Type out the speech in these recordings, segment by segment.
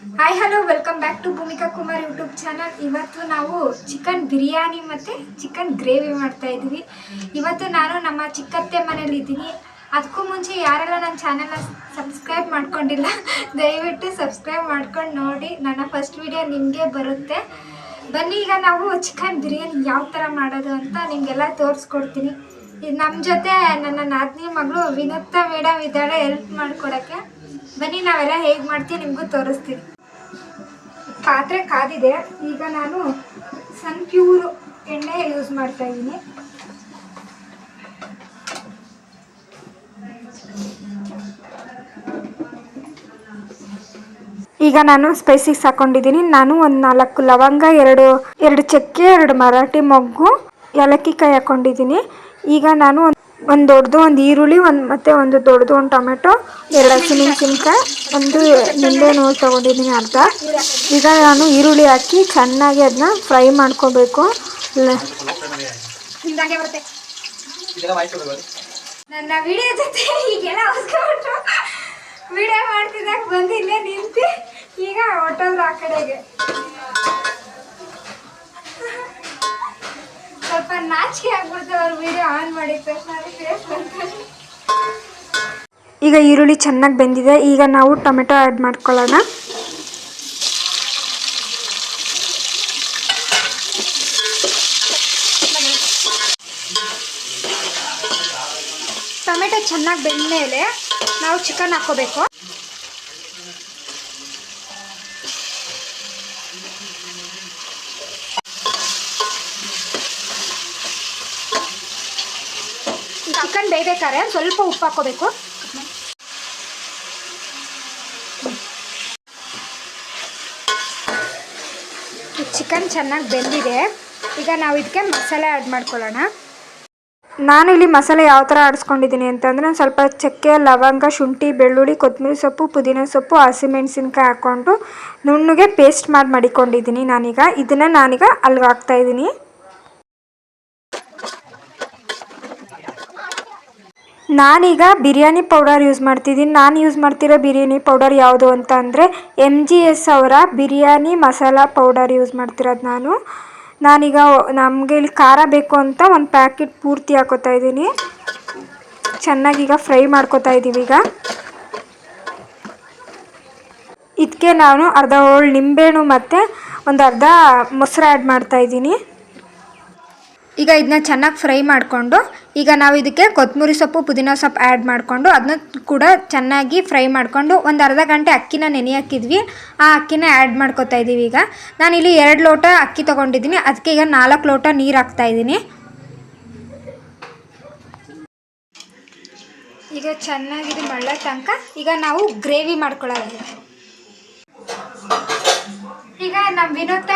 Hi hello welcome back to Bhumika Kumar YouTube channel ಇವತ್ತು ನಾವು chicken biryani ಮತ್ತು chicken gravy ಮಾಡ್ತಾ ಇದ್ದೀವಿ. ಇವತ್ತು ನಾನು ನಮ್ಮ ಚಿಕ್ಕತ್ತೆ ಮನೇಲಿ ಇದ್ದೀನಿ. ಅದಕ್ಕೂ ಮುಂಚೆ ಯಾರೆಲ್ಲ ನನ್ನ ಚಾನಲ್ನ ಸಬ್ಸ್ಕ್ರೈಬ್ ಮಾಡ್ಕೊಂಡಿಲ್ಲ, ದಯವಿಟ್ಟು ಸಬ್ಸ್ಕ್ರೈಬ್ ಮಾಡ್ಕೊಂಡು ನೋಡಿ. ನನ್ನ ಫಸ್ಟ್ ವಿಡಿಯೋ ನಿಮಗೆ ಬರುತ್ತೆ. ಬನ್ನಿ, ಈಗ ನಾವು ಚಿಕನ್ ಬಿರಿಯಾನಿ ಯಾವ ಥರ ಮಾಡೋದು ಅಂತ ನಿಮಗೆಲ್ಲ ತೋರಿಸ್ಕೊಡ್ತೀನಿ. ಇದು ನಮ್ಮ ಜೊತೆ ನನ್ನ ನಾದಿನಿ ಮಗಳು ವಿನತ್ತ ಮೇಡಮ್ ಇದ್ದಾಳೆ ಹೆಲ್ಪ್ ಮಾಡ್ಕೊಡೋಕ್ಕೆ. ಬನ್ನಿ, ನಾವೆಲ್ಲ ಹೇಗೆ ಮಾಡ್ತೀವಿ ನಿಮಗೂ ತೋರಿಸ್ತೀನಿ. ಪಾತ್ರೆ ಕಾದಿದೆ, ಈಗ ನಾನು ಸನ್ ಪ್ಯೂರ್ ಎಣ್ಣೆ ಯೂಸ್ ಮಾಡ್ತಾ ಇದ್ದೀನಿ. ಈಗ ನಾನು ಸ್ಪೈಸಿಗೆ ಹಾಕೊಂಡಿದ್ದೀನಿ. ನಾನು ಒಂದು ನಾಲ್ಕು ಲವಂಗ, ಎರಡು ಎರಡು ಚಕ್ಕೆ, ಎರಡು ಮರಾಠಿ ಮೊಗ್ಗು, ಏಲಕ್ಕಿ ಕಾಯಿ ಹಾಕೊಂಡಿದ್ದೀನಿ. ಈಗ ನಾನು ಒಂದು ದೊಡ್ಡದು ಒಂದು ಈರುಳ್ಳಿ ಒಂದು ಮತ್ತೆ ಒಂದು ದೊಡ್ಡದು ಒಂದು ಟೊಮೆಟೊ ಎರಡು ಹಸಿಮೆಣಸಿನ್ಕಾಯಿ ಒಂದು ನಿಂಬೆಹಣ್ಣು ತೊಗೊಂಡಿದ್ದೀನಿ ಅರ್ಧ. ಈಗ ನಾನು ಈರುಳ್ಳಿ ಹಾಕಿ ಚೆನ್ನಾಗಿ ಅದನ್ನ ಫ್ರೈ ಮಾಡ್ಕೋಬೇಕು. ನನ್ನ ವಿಡಿಯೋ ಜೊತೆ ಈಗೆಲ್ಲ ಹೊಸ್ಕೊಂಡ್ಬಿಟ್ರು ವಿಡಿಯೋ ಮಾಡ್ತಿದ್ದಾಗ ಬಂದು ಇಲ್ಲೇ ನಿಂತು ಈಗ ಹೊಟ್ಟೋದ್ರು ಆ ಕಡೆಗೆ. ಸ್ವಲ್ಪ ನಾಚಿಕೆ ವಿಡಿಯೋ ಆನ್ ಬಂತು ಈಗ ಈರುಳ್ಳಿ ಚೆನ್ನಾಗಿ ಬೆಂದಿದೆ. ಈಗ ನಾವು ಟೊಮೆಟೊ ಆ್ಯಡ್ ಮಾಡ್ಕೊಳ್ಳೋಣ. ಟೊಮೆಟೊ ಚೆನ್ನಾಗಿ ಬೆಂದ ಮೇಲೆ ನಾವು ಚಿಕನ್ ಹಾಕೋಬೇಕು ಚಿಕನ್ ಬೇಯಬೇಕಾದ್ರೆ ಸ್ವಲ್ಪ ಉಪ್ಪು ಹಾಕೋಬೇಕು ಚಿಕನ್ ಚೆನ್ನಾಗಿ ಬೆಂದಿದೆ. ಈಗ ನಾವು ಇದಕ್ಕೆ ಮಸಾಲೆ ಆ್ಯಡ್ ಮಾಡ್ಕೊಳ್ಳೋಣ. ನಾನು ಇಲ್ಲಿ ಮಸಾಲೆ ಯಾವ ಥರ ಆಡಿಸ್ಕೊಂಡಿದ್ದೀನಿ ಅಂತಂದರೆ ಸ್ವಲ್ಪ ಚಕ್ಕೆ, ಲವಂಗ, ಶುಂಠಿ, ಬೆಳ್ಳುಳ್ಳಿ ಕೊತ್ತಂಬರಿ ಸೊಪ್ಪು, ಪುದೀನ ಸೊಪ್ಪು, ಹಸಿಮೆಣಸಿನ್ಕಾಯಿ ಹಾಕ್ಕೊಂಡು ನುಣ್ಣಗೆ ಪೇಸ್ಟ್ ಮಾಡಿ ಮಾಡಿಕೊಂಡಿದ್ದೀನಿ ನಾನೀಗ. ಇದನ್ನು ನಾನೀಗ ಅಲ್ಲಿಗೆ ಹಾಕ್ತಾಯಿದ್ದೀನಿ ನಾನೀಗ ಬಿರಿಯಾನಿ ಪೌಡರ್ ಯೂಸ್ ಮಾಡ್ತಿದ್ದೀನಿ. ನಾನು ಯೂಸ್ ಮಾಡ್ತಿರೋ ಬಿರಿಯಾನಿ ಪೌಡರ್ ಯಾವುದು ಅಂತ ಅಂದರೆ ಎಂ ಜಿ ಎಸ್ ಅವರ ಬಿರಿಯಾನಿ ಮಸಾಲ ಪೌಡರ್ ಯೂಸ್ ಮಾಡ್ತಿರೋದು ನಾನು. ನಾನೀಗ ನಮಗೆ ಇಲ್ಲಿ ಖಾರ ಬೇಕು ಅಂತ ಒಂದು ಪ್ಯಾಕೆಟ್ ಪೂರ್ತಿ ಹಾಕೋತಾ ಇದ್ದೀನಿ. ಚೆನ್ನಾಗೀಗ ಫ್ರೈ ಮಾಡ್ಕೋತಾ ಇದ್ದೀವಿ ಈಗ. ಇದಕ್ಕೆ ನಾನು ಅರ್ಧ ಹೋಳು ನಿಂಬೆಹಣ್ಣು ಮತ್ತು ಒಂದು ಅರ್ಧ ಮೊಸರು ಆ್ಯಡ್ ಮಾಡ್ತಾ ಇದ್ದೀನಿ. ಈಗ ಇದನ್ನ ಚೆನ್ನಾಗಿ ಫ್ರೈ ಮಾಡಿಕೊಂಡು, ಈಗ ನಾವು ಇದಕ್ಕೆ ಕೊತ್ತಂಬರಿ ಸೊಪ್ಪು, ಪುದೀನ ಸೊಪ್ಪು ಆ್ಯಡ್ ಮಾಡಿಕೊಂಡು ಅದನ್ನ ಕೂಡ ಚೆನ್ನಾಗಿ ಫ್ರೈ ಮಾಡಿಕೊಂಡು ಒಂದು ಅರ್ಧ ಗಂಟೆ ಅಕ್ಕಿನ ನೆನೆ ಹಾಕಿದ್ವಿ. ಆ ಅಕ್ಕಿನ ಆ್ಯಡ್ ಮಾಡ್ಕೊತಾ ಇದ್ದೀವಿ ಈಗ. ನಾನಿಲ್ಲಿ ಎರಡು ಲೋಟ ಅಕ್ಕಿ ತೊಗೊಂಡಿದ್ದೀನಿ. ಅದಕ್ಕೆ ಈಗ ನಾಲ್ಕು ಲೋಟ ನೀರು ಹಾಕ್ತಾ ಇದ್ದೀನಿ ಈಗ ಚೆನ್ನಾಗಿದೆ ಮಳ್ಳ ತನಕ. ಈಗ ನಾವು ಗ್ರೇವಿ ಮಾಡ್ಕೊಳ್ಳೋದು ಈಗ ನಮ್ಮ ವಿನೋತ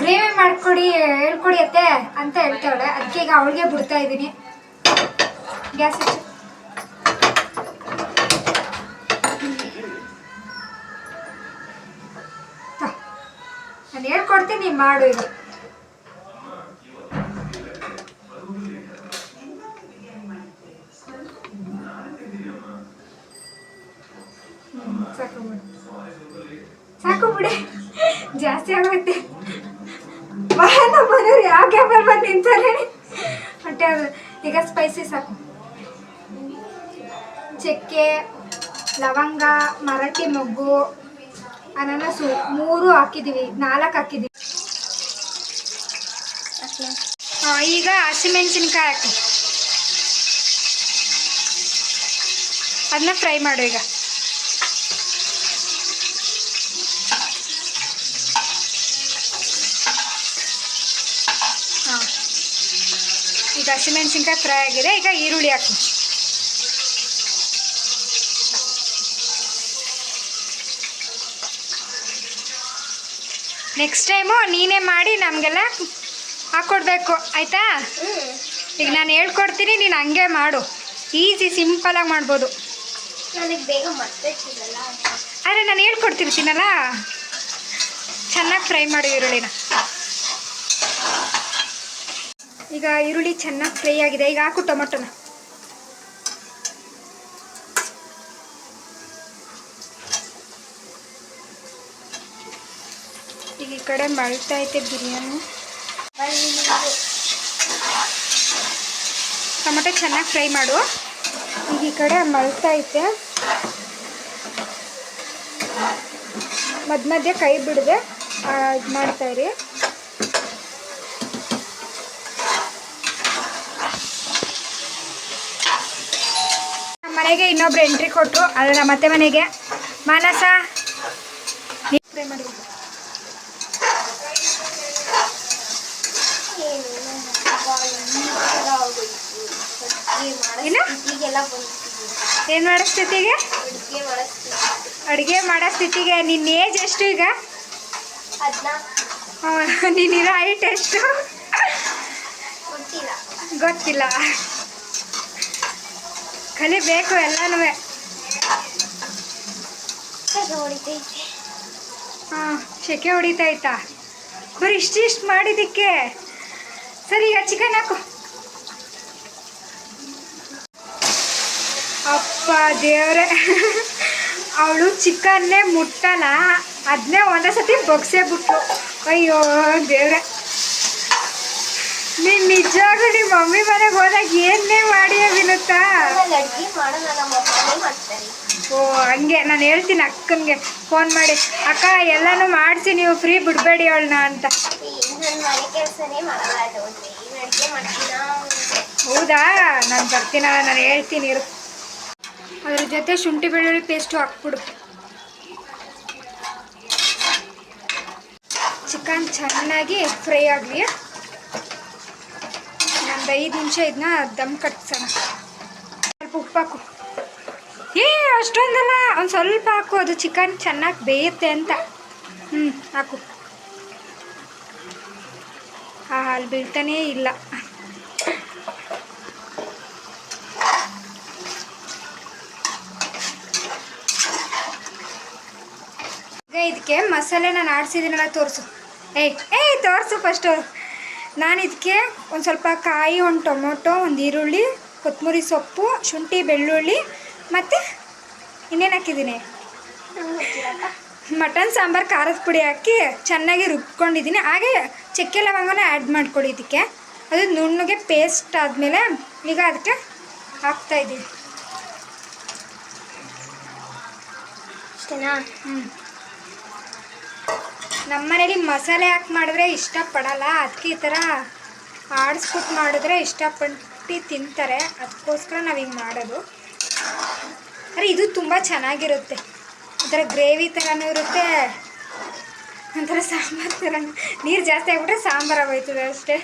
ಗ್ರೇವಿ ಮಾಡ್ಕೊಡಿ, ಹೇಳ್ಕೊಡಿ ಅತ್ತೆ ಅಂತ ಹೇಳ್ತಾವಳೆ. ಅದಕ್ಕೆ ಈಗ ಅವಳಿಗೆ ಬಿಡ್ತಾ ಇದ್ದೀನಿ. ಗ್ಯಾಸ್ ನಾನು ಹೇಳ್ಕೊಡ್ತೀನಿ, ಮಾಡು ಇದು. ಸಾಕು ಬಿಡು. ಜಾಸ್ತಿ ಆಗುತ್ತೆ ಮನೆಯವ್ರು ಯಾಕೆ ಗ್ಯಾಪಲ್ಲಿ ಬಂದು ನಿಂತಾರೆ? ಹೊಟ್ಟೆ ಅದು ಈಗ ಸ್ಪೈಸಿ ಸಾಕು ಚಕ್ಕೆ, ಲವಂಗ, ಮರಾಠಿ ಮೊಗ್ಗು ಅನಾನಸು ಮೂರು ಹಾಕಿದ್ದೀವಿ ನಾಲ್ಕು ಹಾಕಿದ್ದೀವಿ ಈಗ ಹಸಿಮೆಣಸಿನ್ಕಾಯಿ ಹಾಕಿ. ಅದನ್ನ ಫ್ರೈ ಮಾಡು ಈಗ. ಈಗ ಹಸಿಮೆಣಸಿನ್ಕಾಯಿ ಫ್ರೈ ಆಗಿದೆ ಈಗ ಈರುಳ್ಳಿ ಹಾಕಿ. ನೆಕ್ಸ್ಟ್ ಟೈಮು ನೀನೇ ಮಾಡಿ ನಮಗೆಲ್ಲ ಹಾಕ್ಕೊಡ್ಬೇಕು ಆಯಿತಾ? ಈಗ ನಾನು ಹೇಳ್ಕೊಡ್ತೀನಿ ನೀನು ಹಂಗೆ ಮಾಡು. ಈಸಿ ಸಿಂಪಲಾಗಿ ಮಾಡ್ಬೋದು. ಆದರೆ ನಾನು ಹೇಳ್ಕೊಡ್ತಿರ್ತೀನಲ್ಲ ಚೆನ್ನಾಗಿ ಫ್ರೈ ಮಾಡು ಈರುಳ್ಳಿನ. ಈಗ ಈರುಳ್ಳಿ ಚೆನ್ನಾಗಿ ಫ್ರೈ ಆಗಿದೆ. ಈಗ ಹಾಕು ಟೊಮೊಟೊನ. ಈಗ ಈ ಕಡೆ ಮಳ್ತಾ ಐತೆ ಬಿರಿಯಾನಿ. ಟೊಮೊಟೊ ಚೆನ್ನಾಗಿ ಫ್ರೈ ಮಾಡು. ಈಗ ಈ ಕಡೆ ಮಳ್ತಾ ಐತೆ. ಮಧ್ಯ ಮಧ್ಯೆ ಕೈ ಬಿಡದೆ ಇದು ಮಾಡ್ತಾ ಇರಿ ನಮ್ಮ ಮನೆಗೆ ಇನ್ನೊಬ್ರು ಎಂಟ್ರಿ ಕೊಟ್ಟರು ಅದು ನಮ್ಮ ಅತ್ತೆ ಮನೆಗೆ. ಮಾನಸ ಏನ್ ಮಾಡಿ ಸ್ಥಿತಿಗೆ? ಅಡುಗೆ ಮಾಡೋ ಸ್ಥಿತಿಗೆ ನಿನ್ನ ಏಜ್ ಎಷ್ಟು ಈಗ? ನೀನಿರೋ ಹೈಟ್ ಎಷ್ಟು? ಗೊತ್ತಿಲ್ಲ. ಕಲಿಬೇಕು ಎಲ್ಲನೂ ಹಾಂ ಸೆಕೆ ಹೊಡಿತಾಯ್ತಾ ಬರೀ ಇಷ್ಟಿಷ್ಟು ಮಾಡಿದ್ದಕ್ಕೆ ಸರಿ ಈಗ ಚಿಕನ್ ಹಾಕು. ಅಪ್ಪ ದೇವ್ರೆ. ಅವಳು ಚಿಕನ್ನೇ ಮುಟ್ಟಲ್ಲ. ಅದನ್ನೇ ಒಂದೇ ಸತಿ ಬಗ್ಸೇ ಬಿಟ್ಟು ಅಯ್ಯೋ ದೇವ್ರೆ. ನೀನು ನಿಜವಾಗ್ಲೂ ನಿಮ್ಮ ಮಮ್ಮಿ ಮನೆಗೆ ಹೋದಾಗ ಏನೇ ಮಾಡಿ ಮಾಡೋಣ ನಮ್ಮ ಮಾಡ್ತಾರೆ. ಓ ಹಂಗೆ. ನಾನು ಹೇಳ್ತೀನಿ ಅಕ್ಕನಿಗೆ ಫೋನ್ ಮಾಡಿ ಅಕ್ಕ ಎಲ್ಲಾನು ಮಾಡಿಸಿ ನೀವು ಫ್ರೀ ಬಿಡಬೇಡಿ ಅವಳನ್ನ ಅಂತ. ನನ್ನ ಮನೆ ಕೆಲಸನೇ ಮಾಡಲ್ಲ ಅದು ಏನು ಅಡುಗೆ ಮಾಡ್ತೀನಾ? ಹೌದಾ? ನಾನು ಬರ್ತೀನಲ್ಲ ನಾನು ಹೇಳ್ತೀನಿ ಇರು. ಅದ್ರ ಜೊತೆ ಶುಂಠಿ ಬೆಳ್ಳುಳ್ಳಿ ಪೇಸ್ಟು ಹಾಕ್ಬಿಡು. ಚಿಕನ್ ಚೆನ್ನಾಗಿ ಫ್ರೈ ಆಗಲಿ. ಒಂದು ಐದು ನಿಮಿಷ ಇದನ್ನ ದಮ್ ಕಟ್ಸೋಣ. ಸ್ವಲ್ಪ ಉಪ್ಪು ಹಾಕು. ಏ, ಅಷ್ಟೊಂದಲ್ಲ, ಒಂದು ಸ್ವಲ್ಪ ಹಾಕು. ಅದು ಚಿಕನ್ ಚೆನ್ನಾಗಿ ಬೇಯುತ್ತೆ ಅಂತ. ಹ್ಞೂ ಹಾಕು. ಆ ಹಾಲು ಬೀಳ್ತಾನೇ ಇಲ್ಲ. ಈಗ ಇದಕ್ಕೆ ಮಸಾಲೆ ನಾನು ಆಡಿಸಿದ್ದೀನಲ್ಲ ತೋರಿಸು. ಏಯ್ ಏಯ್, ತೋರಿಸು ಫಸ್ಟು ನಾನು ಇದಕ್ಕೆ ಒಂದು ಸ್ವಲ್ಪ ಕಾಯಿ ಒಂದು ಟೊಮೊಟೊ ಒಂದು ಈರುಳ್ಳಿ ಕೊತ್ತಂಬರಿ ಸೊಪ್ಪು ಶುಂಠಿ ಬೆಳ್ಳುಳ್ಳಿ ಮತ್ತು ಇನ್ನೇನು ಹಾಕಿದ್ದೀನಿ? ಮಟನ್ ಸಾಂಬಾರು ಖಾರದ ಪುಡಿ ಹಾಕಿ ಚೆನ್ನಾಗಿ ರುಬ್ಕೊಂಡಿದ್ದೀನಿ. ಹಾಗೆ ಚಕ್ಕೆ ಲವಂಗನ ಆ್ಯಡ್ ಮಾಡ್ಕೊಡಿ ಇದಕ್ಕೆ. ಅದು ನುಣ್ಣಗೆ ಪೇಸ್ಟ್ ಆದಮೇಲೆ ಈಗ ಅದಕ್ಕೆ ಹಾಕ್ತಾಯಿದ್ದೀನಿ ಅಷ್ಟೇನಾ? ಹ್ಞೂ ನಮ್ಮ ಮನೇಲಿ ಮಸಾಲೆ ಹಾಕಿ ಮಾಡಿದ್ರೆ ಇಷ್ಟಪಡಲ್ಲ. ಅದಕ್ಕೆ ಈ ಥರ ಆಡಿಸ್ಬಿಟ್ಟು ಮಾಡಿದ್ರೆ ಇಷ್ಟಪಟ್ಟು ತಿಂತಾರೆ. ಅದಕ್ಕೋಸ್ಕರ ನಾವು ಹಿಂಗೆ ಮಾಡೋದು. ಅರೆ ಇದು ತುಂಬ ಚೆನ್ನಾಗಿರುತ್ತೆ. ಒಂಥರ ಗ್ರೇವಿ ಥರನೂ ಇರುತ್ತೆ. ಒಂಥರ ಸಾಂಬಾರು ಥರ ನೀರು ಜಾಸ್ತಿ ಆಗಿಬಿಟ್ರೆ ಸಾಂಬಾರು ಆಗೋಯ್ತದೆ ಅಷ್ಟೇ.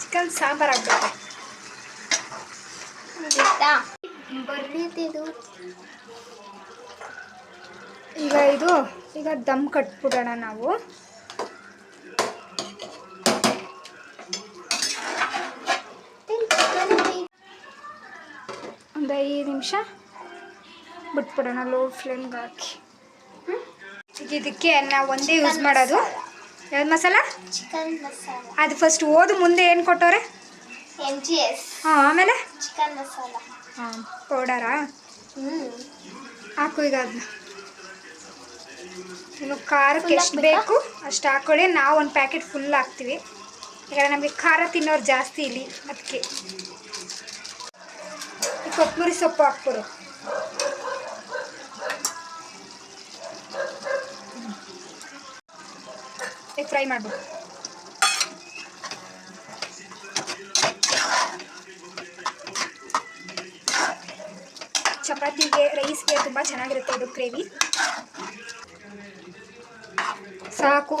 ಚಿಕನ್ ಸಾಂಬಾರು ಆಗ್ಬಿಡುತ್ತೆ. ಈಗ ಇದು ಈಗ ದಮ್ ಕಟ್ಬಿಡೋಣ ನಾವು. ಒಂದು ಐದು ನಿಮಿಷ ಬಿಟ್ಬಿಡೋಣ ಲೋ ಫ್ಲೇಮ್ಗೆ ಹಾಕಿ? ಈಗ ಇದಕ್ಕೆ ನಾವು ಒಂದೇ ಯೂಸ್ ಮಾಡೋದು. ಯಾವ್ದು ಮಸಾಲ? ಚಿಕನ್ ಮಸಾಲ. ಅದು ಫಸ್ಟ್ ಓದು ಮುಂದೆ ಏನು ಕೊಟ್ಟವ್ರೆ? ಹಾಂ ಆಮೇಲೆ? ಚಿಕನ್ ಮಸಾಲ. ಹಾಂ ಪೌಡರಾ ಹ್ಞೂ ಹಾಕು ಈಗ ಅದನ್ನ ನಿಮಗೆ ಖಾರಕ್ಕೆ ಎಷ್ಟು ಬೇಕು ಅಷ್ಟು ಹಾಕೊಳ್ಳಿ. ನಾವು ಒಂದು ಪ್ಯಾಕೆಟ್ ಫುಲ್ ಹಾಕ್ತೀವಿ. ಯಾಕಂದರೆ ನಮಗೆ ಖಾರ ತಿನ್ನೋರು ಜಾಸ್ತಿ ಇಲ್ಲಿ. ಅದಕ್ಕೆ ಈ ಕೊತ್ತಂಬರಿ ಸೊಪ್ಪು ಹಾಕ್ಬಿಡು. ಫ್ರೈ ಮಾಡ್ಬಿಡು. ಚಪಾತಿಗೆ ರೈಸ್ಗೆ ತುಂಬ ಚೆನ್ನಾಗಿರುತ್ತೆ ಇದು ಗ್ರೇವಿ ಸಾಕು.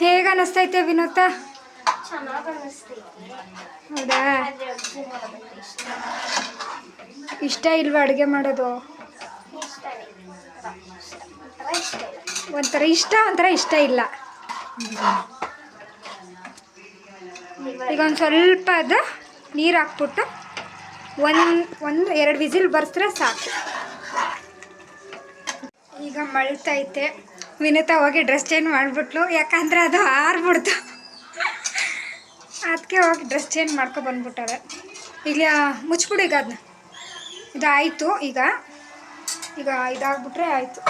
ಹೇಗೆ ಅನಿಸ್ತೈತೆ ವಿನೋತ? ಹೌದಾ? ಇಷ್ಟ ಇಲ್ವಾ ಅಡುಗೆ ಮಾಡೋದು? ಒಂಥರ ಇಷ್ಟ ಒಂಥರ ಇಷ್ಟ ಇಲ್ಲ. ಈಗ ಒಂದು ಸ್ವಲ್ಪ ಅದು ನೀರು ಹಾಕ್ಬಿಟ್ಟು ಒಂದು ಒಂದು, ಎರಡು ವಿಸಿಲ್ ಬರ್ಸಿದ್ರೆ ಸಾಕು. ಈಗ ಮಳ್ತೈತೆ. ವಿನೀತಾ ಹೋಗಿ ಡ್ರೆಸ್ ಚೇಂಜ್ ಮಾಡಿಬಿಟ್ಲು. ಯಾಕಂದರೆ ಅದು ಆರ್ಬಿಡ್ತು. ಅದಕ್ಕೆ ಹೋಗಿ ಡ್ರೆಸ್ ಚೇಂಜ್ ಮಾಡ್ಕೊ ಬಂದ್ಬಿಟ್ಟಾರೆ ಈಗ ಮುಚ್ಬಿಡು ಈಗ ಅದನ್ನ ಇದಾಯಿತು ಈಗ. ಈಗ ಇದಾಗ್ಬಿಟ್ರೆ ಆಯಿತು.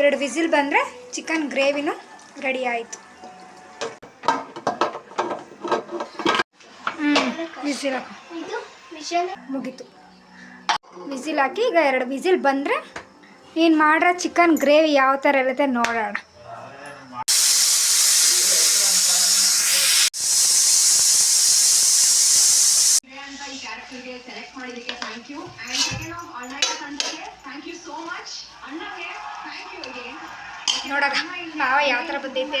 ಎರಡು ವಿಸಿಲ್ ಬಂದರೆ ಚಿಕನ್ ಗ್ರೇವಿನೂ ರೆಡಿ ಆಯಿತು. ಹ್ಞೂ ವಿಸಿಲ್ ಹಾಕು. ಮುಗೀತು. ವಿಸಿಲ್ ಹಾಕಿ ಈಗ ಎರಡು ವಿಸಿಲ್ ಬಂದರೆ ನೀನು ಮಾಡಿರೋ ಚಿಕನ್ ಗ್ರೇವಿ ಯಾವ ಥರ ಇರುತ್ತೆ ನೋಡೋಣ. ನೋಡೋಣ, ಮಾವ ಯಾವ ಥರ ಬಂದೈತೆ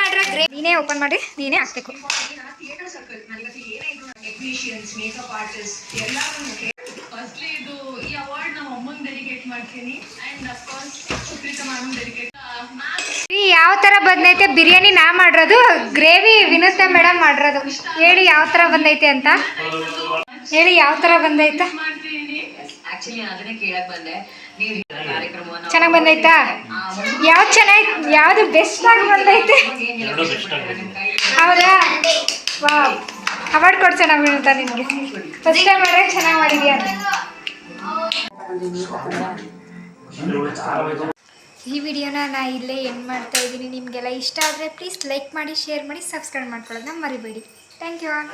ಮಾಡಿರೋ ಗ್ರೇವಿ ನೀನೇ ಓಪನ್ ಮಾಡಿ, ನೀನೇ ಹಾಕ್ಬೇಕು ಇದು ಈ ಅವಾರ್ಡ್ ನಮ್ಮ ಅಮ್ಮಂಗೆ ಡೆಡಿಕೇಟ್ ಮಾಡ್ತೀನಿ and of course Supreetha ma'am dedicate ma'am ಈ ಯಾವ ಥರ ಬಂದೈತೆ? ಬಿರಿಯಾನಿ ನಾ ಮಾಡಿರೋದು ಗ್ರೇವಿ ವಿನೂತ ಮೇಡಮ್ ಮಾಡಿರೋದು. ಹೇಳಿ ಯಾವ ಥರ ಬಂದೈತೆ ಅಂತ. ಹೇಳಿ ಯಾವ ಥರ ಬಂದೈತೆ? ಚೆನ್ನಾಗ್ ಬಂದೈತಾ? ಯಾವ್ದು ಚೆನ್ನಾಗಿ ಯಾವ್ದು ಬೆಸ್ಟ್ ಆಗಿ ಬಂದೈತೆ? ಹೌದಾ ವಾ ಅವಾರ್ಡ್ ಕೊಡ್ಸೋಣ ಬೀಳುತ್ತಾ ನಿಮಗೆ. ಫಸ್ಟ್ ಟೈಮ್ ಮಾಡಿದ್ರೆ ಚೆನ್ನಾಗಿ ಮಾಡಿದ್ಯಾ ಈ ವಿಡಿಯೋನ ನಾ ಇಲ್ಲೇ ಎಂಡ್ ಮಾಡ್ತಾ ಇದ್ದೀನಿ. ನಿಮಗೆಲ್ಲ ಇಷ್ಟ ಆದರೆ ಪ್ಲೀಸ್ ಲೈಕ್ ಮಾಡಿ ಶೇರ್ ಮಾಡಿ ಸಬ್ಸ್ಕ್ರೈಬ್ ಮಾಡ್ಕೊಳ್ಳೋದನ್ನ ಮರಿಬೇಡಿ. Thank you all